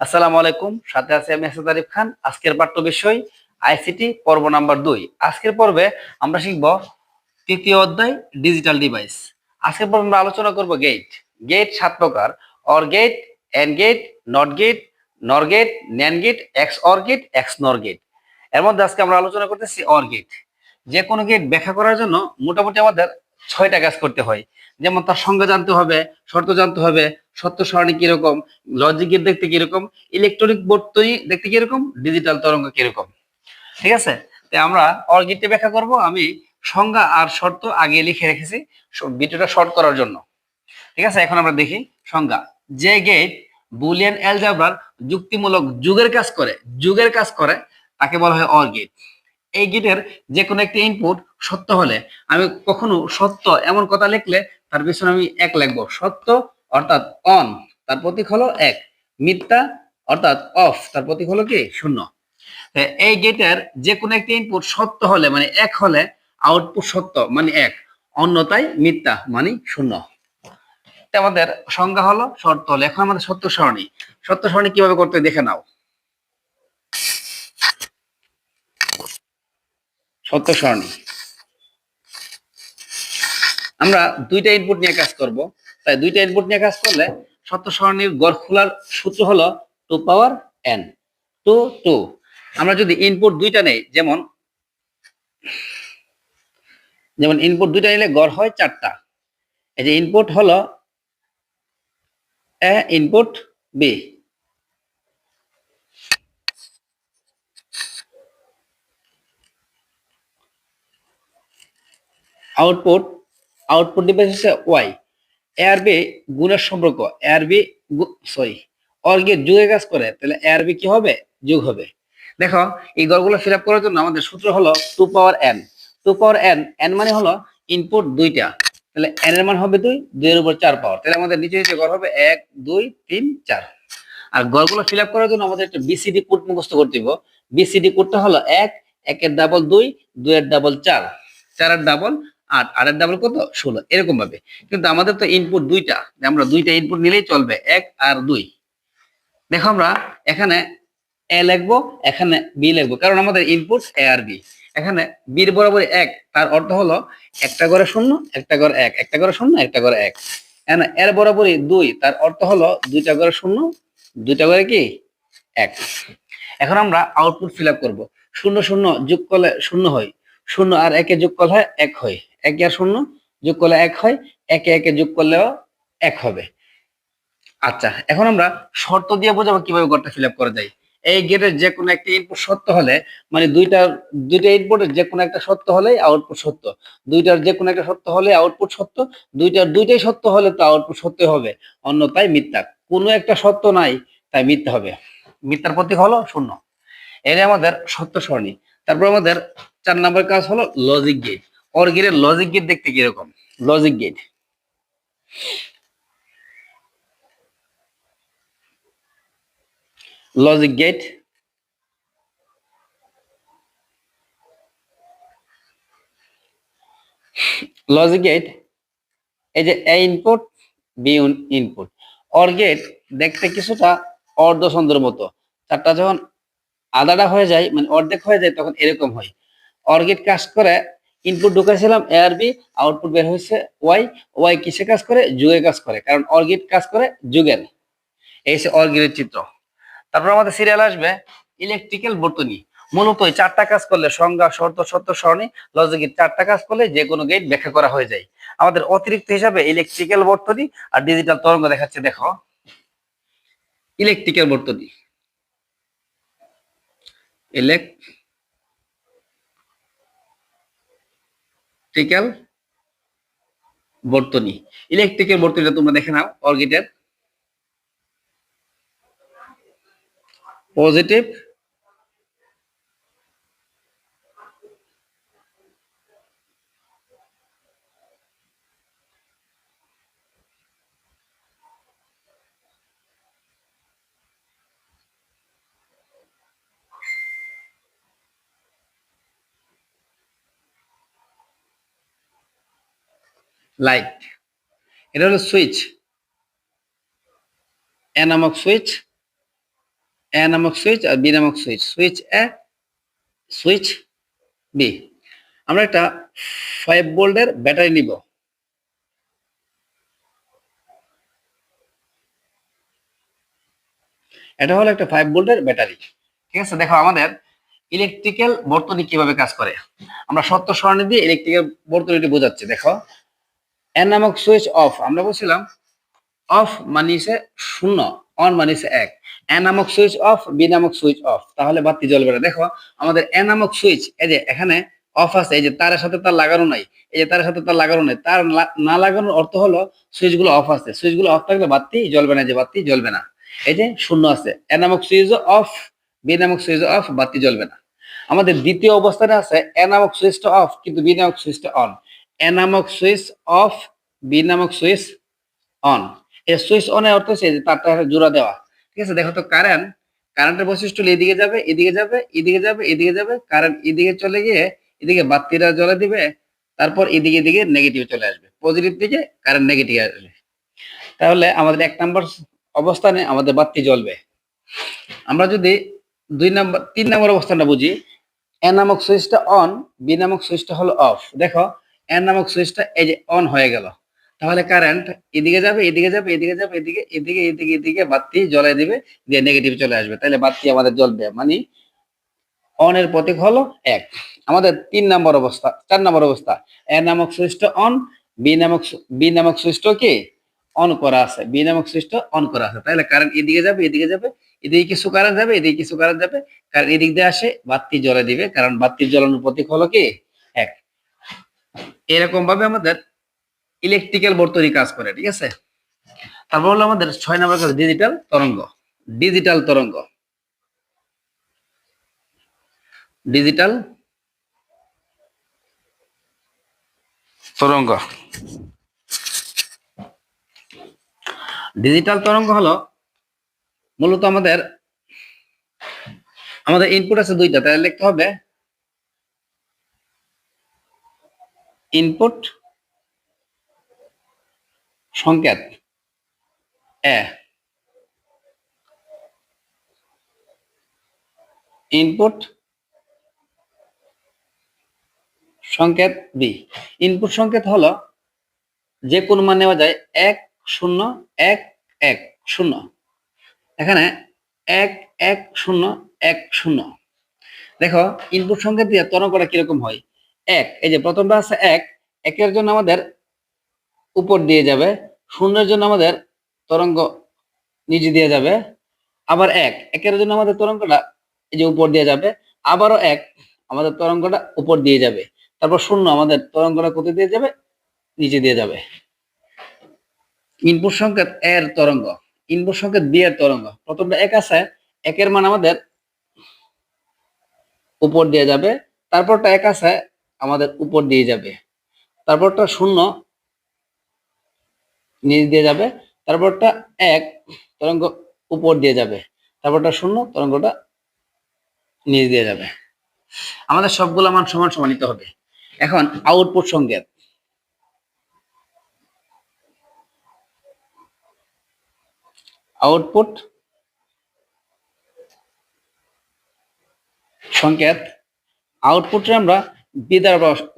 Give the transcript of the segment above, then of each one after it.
আসসালামু আলাইকুম। সাথে আছি আমি আসাদ আরিফ খান। আজকের পাঠ্য বিষয় আইসিটি পর্ব নাম্বার দুই। আজকের পর্বে আমরা শিখব তৃতীয় অধ্যায় ডিজিটাল ডিভাইস। আজকের পর্বে আমরা আলোচনা করব গেট। গেট সাত প্রকার। OR gate, AND gate, NOT gate, NOR gate, NAND gate, XOR gate, XNOR gate. এর মধ্যে আজকে আমরা আলোচনা করতেছি অর গেট। যে কোনো গেট ব্যাখ্যা করার জন্য মোটামুটি আমাদের ছয়টা কাজ করতে হয়। যেমন তার সংজ্ঞা জানতে হবে, শর্ত জানতে হবে সত্য সারণী কীরকম? লজিক গেট দেখতে কীরকম? ইলেকট্রনিক বোর্ড তৈরি দেখতে কীরকম? ডিজিটাল তরঙ্গ কীরকম? ঠিক আছে? তো আমরা অর্গিটে ব্যাখ্যা করব। আমি সংজ্ঞা আর শর্ত আগে লিখে রেখেছি। ভিডিওটা শর্ট করার জন্য। ঠিক আছে? এখন আমরা দেখি সংজ্ঞা। যে গেট বুলিয়ান অ্যালজাবরার যুক্তিমূলক যুগের কাজ করে, যুগের কাজ করে, তাকে বলা হয় অর গেট এই গেটের যে কোনো একটি ইনপুট সত্য হলে, আমি কখনো সত্য এমন কথা লিখলে, তার পিছনে আমি এক লিখব। সত্য অর্থাৎ অন তার প্রতীক হলো এক। মিথ্যা, অর্থাৎ অফ তার প্রতীক হলো কি? শূন্য। এই গেটের যে কোনো একটি ইনপুট সত্য হলে মানে এক হলে আউটপুট সত্য মানে এক। অন্যতায় মিথ্যা মানে শূন্য। আমাদের সংজ্ঞা হলো শর্ত হলে, এখন আমাদের সত্য সারণী। সত্য সারণী কীভাবে করতে দেখে নাও। সত্য সারণী। আমরা দুইটা ইনপুট নিয়ে কাজ করব। তাই দুইটা ইনপুট নিয়ে কাজ করলে সত্য সারণীর গড় খোলার সূত্র হলো two power n two two. আমরা যদি ইনপুট দুইটা নেই, যেমন যেমন ইনপুট দুইটা নিলে গড় হয় চারটা। এই যে ইনপুট হলো A input B output output device হচ্ছে ওয়াই এ আর বি গুণের সম্পর্ক এ আর বি সরি অর গিয়ে যুগে কাজ করে, তাহলে এ আর বি কি হবে? যুগ হবে। দেখো, এই গড়গুলো ফিল আপ করার জন্য আমাদের সূত্র হলো two power n two power n n মানে হলো ইনপুট দুইটা। তাহলে এন এর মান হবে দুই, দুইয়ের উপর চার পাওয়ার তাহলে আমাদের নিচে নিচে গড় হবে এক, দুই, তিন, চার। আর গড়গুলো ফিল আপ করার জন্য আমাদের একটা বিসিডি কোড মুখস্থ করতে দিব বিসিডি কোডটা হলো এক, একের ডাবল দুই, দুইয়ের ডাবল চার। চারের ডাবল আট আটের ডাবল কত? ষোলো। এরকম ভাবে। কিন্তু আমাদের তো ইনপুট দুইটা। আমরা দুইটা ইনপুট নিলেই চলবে। এক আর দুই। দেখো আমরা এখানে এ লিখব, এখানে বি লিখব। কারণ আমাদের ইনপুট এ আর বি। এখানে বির বরাবর এক। তার অর্থ হলো একটা করে শূন্য, একটা করে এক। একটা করে শূন্য, একটা করে এক। এখানে এর বরাবরই দুই। তার অর্থ হলো দুইটা করে শূন্য, দুইটা করে কি? এক। এখন আমরা আউটপুট ফিল আপ করব। শূন্য শূন্য যোগ করলে শূন্য হয়। শূন্য আর একে যোগ করলে হয় এক হয়। একে আর শূন্য যোগ করলে এক হয়, একে একে যোগ করলেও এক হবে। আচ্ছা এখন আমরা শর্ত দিয়ে বোঝাবো কীভাবে গড়টা ফিল করা যায়। এই গেটের যে কোনো একটা ইনপুট সত্য হলে মানে দুইটা দুইটা ইনপুটের যে কোনো একটা সত্য হলেই আউটপুট সত্য। দুইটার যে কোনো একটা সত্য হলে আউটপুট সত্য, দুইটার দুইটাই সত্য হলে তো আউটপুট সত্য হবে। অন্যথায় মিথ্যা। কোনো একটা সত্য নাই, তাই মিথ্যা হবে। মিথ্যার প্রতীক হলো শূন্য। এটা আমাদের সত্য সরণী। তারপর আমাদের চার নম্বর কাজ হলো লজিক গেট অর গেটের লজিক গেট দেখতে কীরকম? Logic gate logic gate logic gate এই যে A input B input OR gate দেখতে কিছুটা অর্ধচন্দ্রের মতো। চারটা যখন আদাটা হয়ে যায় মানে অর্ধেক হয়ে যায়, তখন এরকম হয়। অর্গেট কাজ করে ইনপুট ঢুকাইছিলাম এ আর বি আউটপুট বের হয়েছে ওয়াই ওয়াই কিসে কাজ করে? যুগে কাজ করে, কারণ অর্গেট কাজ করে যুগের এই হচ্ছে অর্গেটের চিত্র। তারপর আমাদের সিরিয়াল আসবে ইলেকট্রিক্যাল বর্তনী। মূলত এই চারটা কাজ করলে সংজ্ঞা, শর্ত, সত্য, সরণি লজিকের চারটা কাজ করলে যে কোনো গেট ব্যাখ্যা করা হয়ে যায়। আমাদের অতিরিক্ত হিসাবে ইলেকট্রিক্যাল বর্তনী আর ডিজিটাল তরঙ্গ দেখাচ্ছে, দেখো। ইলেকট্রিক্যাল বর্তনী। ইলেকট্রিক্যাল বর্তনী। ইলেকট্রিক্যাল বর্তনীটা তোমরা দেখে নাও অর্গিটের পজিটিভ লাইট এটা হলো সুইচ এ নামক সুইচ এ নামক সুইচ আর বি নামক switch switch A switch B আমরা একটা ফাইভ ভোল্টের ব্যাটারি নিব। এটা হলো একটা ফাইভ ভোল্টের ব্যাটারি। ঠিক আছে, দেখো আমাদের ইলেকট্রিক্যাল বর্তনী কীভাবে কাজ করে। আমরা সত্য সরণি দিয়ে ইলেকট্রিক্যাল বর্তনীটি বোঝাচ্ছি, দেখো। এ নামক সুইচ অফ আমরা বলছিলাম অফ মানিছে শূন্য অন মানিছে এক। এ নামক সুইচ অফ বি নামক সুইচ অফ তাহলে বাতি জ্বলবে না। দেখো, আমাদের এ নামক সুইচ এই যে এখানে অফ আছে, এই যে তারের সাথে তার লাগানো নাই, এই যে তারের সাথে তার লাগানো নাই, তার না লাগানোর অর্থ হলো সুইচগুলো অফ আছে। সুইচগুলো অফ থাকলে বাতি জ্বলবে না, যে বাতি জ্বলবে না। এই যে শূন্য আছে এ নামক সুইচ অফ বি নামক সুইচ অফ বাতি জ্বলবে না। আমাদের দ্বিতীয় অবস্থানে আছে এ নামক সুইচটা অফ কিন্তু বি নামক সুইচটা on A switch off, B নামক সুইচ অন। এই সুইচ অনের অর্থ হচ্ছে যে তারটা জোড়া দেওয়া। ঠিক আছে? দেখো তো কারেন্ট কারেন্টের বৈশিষ্ট্য হলো এদিকে যাবে এদিকে যাবে এদিকে যাবে এদিকে যাবে কারেন্ট এদিকে চলে গিয়ে এদিকে বাতিটা জ্বলে দিবে, তারপর এদিকে এদিকে নেগেটিভ চলে আসবে। পজিটিভ দিকে কারেন্ট নেগেটিভ আসবে। তাহলে আমাদের এক নাম্বার অবস্থানে আমাদের বাতি জ্বলবে। আমরা যদি দুই নাম্বার, তিন নাম্বার অবস্থানটা বুঝি এ নামক সুইচটা অন, বি নামক সুইচটা হলো অফ। দেখো এ নামক সুইচটা এই যে অন হয়ে গেল। তাহলে কারেন্ট এদিকে যাবে এদিকে যাবে এদিকে যাবে, এদিকে এদিকে এদিকে এদিকে বাতি জ্বলাই দিবে, দিয়ে নেগেটিভ চলে আসবে। তাহলে বাতি আমাদের জ্বলবে মানে অন এর প্রতীক হলো এক। আমাদের তিন নম্বর অবস্থা, চার নম্বর অবস্থা। এ নামক সুইচটা অন বি নামক বি নামক সুইচটা কি? অন করা আছে। বি নামক সুইচটা অন করা আছে। তাহলে কারেন্ট এদিকে যাবে এদিকে যাবে, এদিকে কিছু কারেন্ট যাবে, এদিকে কিছু কারেন্ট যাবে। কারণ এদিক দিয়ে আসে, বাতি জ্বলে দিবে। কারণ বাতি জ্বলানোর প্রতীক হলো কি? এরকম ভাবে আমাদের ইলেকট্রিক্যাল বর্তনী কাজ করে, ঠিক আছে? তারপর হলো আমাদের ছয় নম্বর কাজ ডিজিটাল তরঙ্গ। ডিজিটাল তরঙ্গ। ডিজিটাল তরঙ্গ। ডিজিটাল তরঙ্গ হলো মূলত আমাদের আমাদের ইনপুট আছে দুইটা, তাহলে লিখতে হবে ইনপুট সংকেত, এ। ইনপুট সংকেত বি ইনপুট সংকেত হলো যে কোন মান নেওয়া যায় এক, শূন্য, এক এক, শূন্য। এখানে এক এক, শূন্য এক, শূন্য। দেখো ইনপুট সংকেত দিয়ে তরঙ্গটা কীরকম হয়? এক। এই যে প্রথমটা আছে এক, একের জন্য আমাদের উপর দিয়ে যাবে, শূন্যের জন্য আমাদের তরঙ্গ নিচে দিয়ে যাবে, আবার এক। একের জন্য আমাদের তরঙ্গটা এই যে উপর দিয়ে যাবে, আবারও এক, আমাদের তরঙ্গটা উপর দিয়ে যাবে। তারপর শূন্য আমাদের তরঙ্গটা কোথায় দিয়ে যাবে? নিচে দিয়ে যাবে। ইনপুট সংকেত এর তরঙ্গ, ইনপুট সংকেত বি এর তরঙ্গ। প্রথমটা এক আছে, একের মান আমাদের উপর দিয়ে যাবে, তারপরটা এক আছে আমাদের উপর দিয়ে যাবে। তারপরটা শূন্য নিচ দিয়ে যাবে। তারপরটা এক তরঙ্গ উপর দিয়ে যাবে। তারপরটা শূন্য তরঙ্গটা নিচ দিয়ে যাবে। আমাদের সবগুলো মান সমান সমান নিতে হবে। এখন আউটপুট সংকেত। আউটপুট সংকেত। আউটপুটে আমরা বি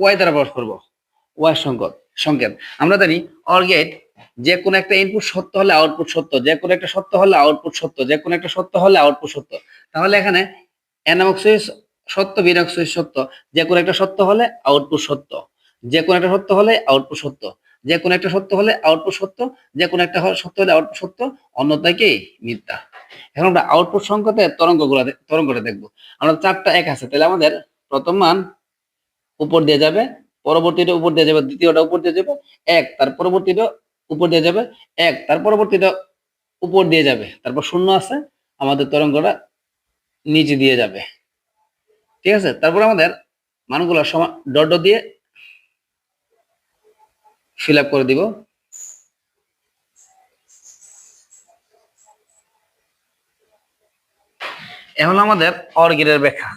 ওয়াই দ্বারা প্রকাশ সংকেত। আমরা জানি অর গেট যে কোনো একটা ইনপুট সত্য হলে আউটপুট সত্য যে কোনো একটা সত্য হলে আউটপুট সত্য যে কোনো একটা সত্য হলে আউটপুট সত্য। তাহলে এখানে এ নামক সুইচ সত্য বি সুইচ সত্য যে কোনো একটা সত্য হলে আউটপুট সত্য যে কোনো একটা সত্য হলে আউটপুট সত্য যে কোনো একটা সত্য হলে আউটপুট সত্য যে কোনো একটা সত্য হলে আউটপুট সত্য, অন্যথায় কি মিথ্যা। এখন আমরা আউটপুট সংকেতের তরঙ্গগুলো তরঙ্গটা দেখব। আমরা চারটা এক আছে, তাহলে আমাদের প্রথম মান উপর দিয়ে যাবে, পরবর্তীটা উপর দিয়ে যাবে, দ্বিতীয়টা উপর দিয়ে যাবে, এক, তার পরবর্তীটা উপর দিয়ে যাবে, এক, তার পরবর্তীটা উপর দিয়ে যাবে, তারপর শূন্য আছে, আমাদের তরঙ্গটা নিচে দিয়ে যাবে। ঠিক আছে? তারপর আমাদের মানগুলো সমান ডট দিয়ে ফিল করে দিব। এ হলো আমাদের অর্গের ব্যাখ্যা।